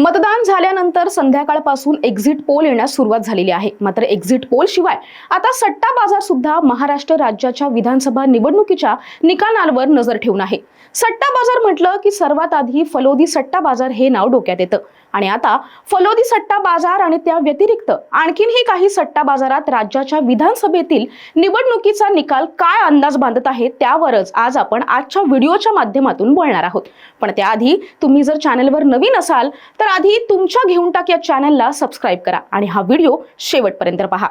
मतदान झाल्यानंतर संध्याकाळपासून एक्झिट पोल येण्यास सुरुवात झालेली आहे. मात्र एक्झिट पोल शिवाय आता सट्टा बाजार सुद्धा महाराष्ट्र राज्याच्या विधानसभा निवडणुकीच्या निकालांवर नजर ठेवून आहे. सट्टा बाजार म्हटलं की सर्वात आधी फलोदी सट्टा बाजार हे नाव डोक्यात येतं. आणि आता फलोदी सट्टा बाजार आणि त्या व्यतिरिक्त आणखीनही काही सट्टा बाजारात राज्याच्या विधानसभेतील निवडणुकीचा निकाल काय अंदाज बांधत आहे त्यावरच आज आपण आजच्या व्हिडिओच्या माध्यमातून बोलणार आहोत. पण त्याआधी तुम्ही जर चॅनलवर नवीन असाल तर आधी तुमच्या घेऊन टाक या चॅनलला सबस्क्राईब करा आणि हा व्हिडिओ शेवटपर्यंत पहा.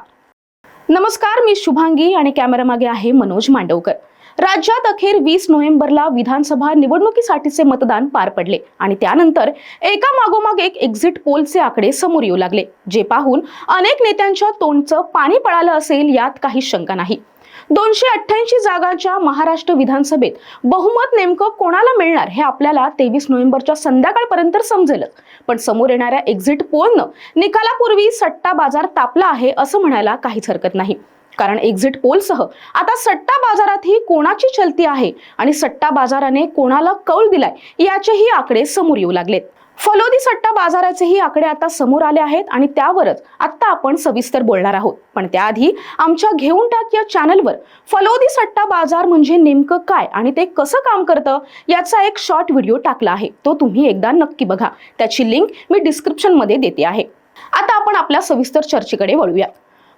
नमस्कार मी शुभांगी आणि कॅमेरामागे आहे मनोज मांडवकर. राज्यात अखेर वीस नोव्हेंबरला विधानसभा निवडणुकीसाठीचे मतदान पार पडले आणि त्यानंतर एका मागोमाग एक एक्झिट पोलचे आकडे समोर येऊ लागले जे पाहून अनेक नेत्यांच्या तोंडचं पाणी पळालं असेल यात काही शंका नाही. दोनशे अठ्ठ्याऐंशी जागांच्या महाराष्ट्र विधानसभेत बहुमत नेमकं कोणाला मिळणार हे आपल्याला तेवीस नोव्हेंबरच्या संध्याकाळपर्यंत समजेलच. पण समोर येणाऱ्या एक्झिट पोलनं निकालापूर्वी सट्टा बाजार तापला आहे असं म्हणायला काहीच हरकत नाही. कारण एक्झिट पोलसह आता सट्टा बाजारातही कोणाची चलती आहे आणि सट्टा बाजाराने कोणाला कौल दिलाय याचेही आकडे समोर येऊ लागलेत. फलोदी सट्टा बाजाराचेही आकडे आता समोर आले आहेत आणि त्यावरच आता आपण सविस्तर बोलणार आहोत. पण त्याआधी आमच्या घेऊन टाक या चॅनलवर फलोदी सट्टा बाजार म्हणजे नेमकं काय आणि ते कसं काम करतं याचा एक शॉर्ट व्हिडिओ टाकला आहे. तो तुम्ही एकदा नक्की बघा. त्याची लिंक मी डिस्क्रिप्शनमध्ये देते आहे. आता आपण आपल्या सविस्तर चर्चेकडे वळूया.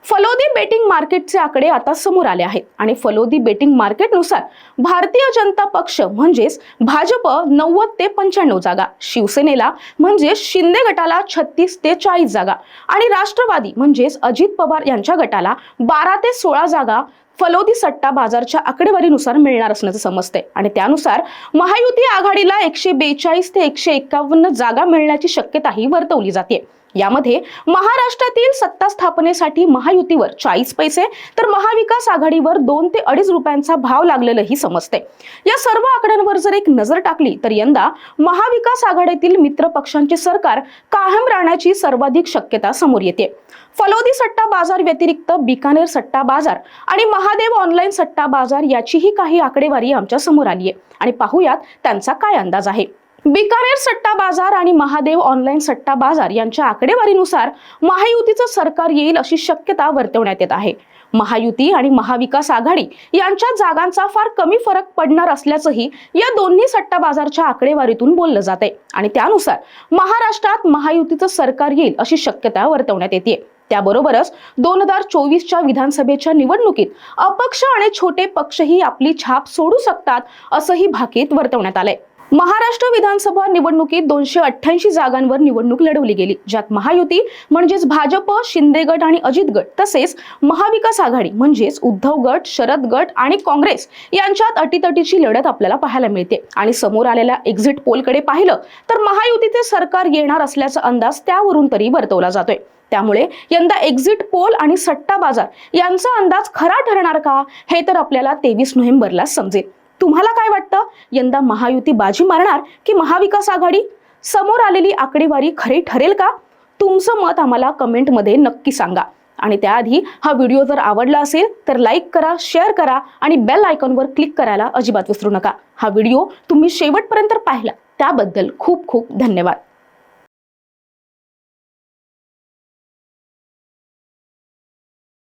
फलोदी बेटिंग मार्केटचे आकडे आता समोर आले आहेत. आणि फलोदी बेटिंग मार्केटनुसार भारतीय जनता पक्ष म्हणजेच भाजप नव्वद ते पंच्याण्णव जागा शिवसेनेला म्हणजे शिंदे गटाला छत्तीस ते चाळीस जागा आणि राष्ट्रवादी म्हणजेच अजित पवार यांच्या गटाला बारा ते सोळा जागा फलोदी सट्टा बाजारच्या आकडेवारीनुसार मिळणार असल्याचं समजते. आणि त्यानुसार महायुती आघाडीला एकशे बेचाळीस ते एकशे एकावन्न जागा मिळण्याची शक्यताही वर्तवली जाते. यामध्ये महाराष्ट्रातील सत्ता स्थापनेसाठी महायुतीवर चाळीस पैसे तर महाविकास आघाडीवर दोन ते अडीच रुपयांचा भाव लागलेलंही समजते. या सर्व आकड्यांवर जर एक नजर टाकली तर यंदा महाविकास आघाडीतील मित्र पक्षांचे सरकार कायम राहण्याची सर्वाधिक शक्यता समोर येते. फलोदी सट्टा बाजार व्यतिरिक्त बिकानेर सट्टा बाजार आणि महादेव ऑनलाईन सट्टा बाजार याचीही काही आकडेवारी आमच्यासमोर आली आहे आणि पाहूयात त्यांचा काय अंदाज आहे. बिकानेर सट्टा बाजार आणि महादेव ऑनलाईन सट्टा बाजार यांच्या आकडेवारीनुसार महायुतीचं सरकार येईल अशी शक्यता वर्तवण्यात येत आहे. महायुती आणि महाविकास आघाडी यांच्या जागांचा फार कमी फरक पडणार असल्याचंही या दोन्ही सट्टा बाजारच्या आकडेवारीतून बोललं जाते आणि त्यानुसार महाराष्ट्रात महायुतीचं सरकार येईल अशी शक्यता वर्तवण्यात येते त्याबरोबरच दोन हजार चोवीसच्या विधानसभेच्या निवडणुकीत अपक्ष आणि छोटे पक्षही आपली छाप सोडू शकतात असंही भाकीत वर्तवण्यात आलंय. महाराष्ट्र विधानसभा निवडणुकीत दोनशे अठ्ठ्याऐंशी जागांवर निवडणूक लढवली गेली ज्यात महायुती म्हणजेच भाजप शिंदे गट आणि अजित गट तसेच महाविकास आघाडी म्हणजेच उद्धव गट शरद गट आणि काँग्रेस यांच्यात अटीतटीची लढत आपल्याला पाहायला मिळते. आणि समोर आलेल्या एक्झिट पोलकडे पाहिलं तर महायुतीचे सरकार येणार असल्याचा अंदाज त्यावरून तरी वर्तवला जातोय. त्यामुळे यंदा एक्झिट पोल आणि सट्टा बाजार यांचा अंदाज खरा ठरणार का हे तर आपल्याला तेवीस नोव्हेंबरला समजेल. तुम्हाला काय वाटतं? यंदा महायुती बाजी मारणार की महाविकास आघाडी? समोर आलेली आकडेवारी खरी ठरेल का? तुमचं मत आम्हाला कमेंटमध्ये नक्की सांगा. आणि त्याआधी हा व्हिडिओ जर आवडला असेल तर लाईक करा शेअर करा आणि बेल आयकॉनवर क्लिक करायला अजिबात विसरू नका. हा व्हिडिओ तुम्ही शेवटपर्यंत पाहिला. त्याबद्दल खूप खूप धन्यवाद.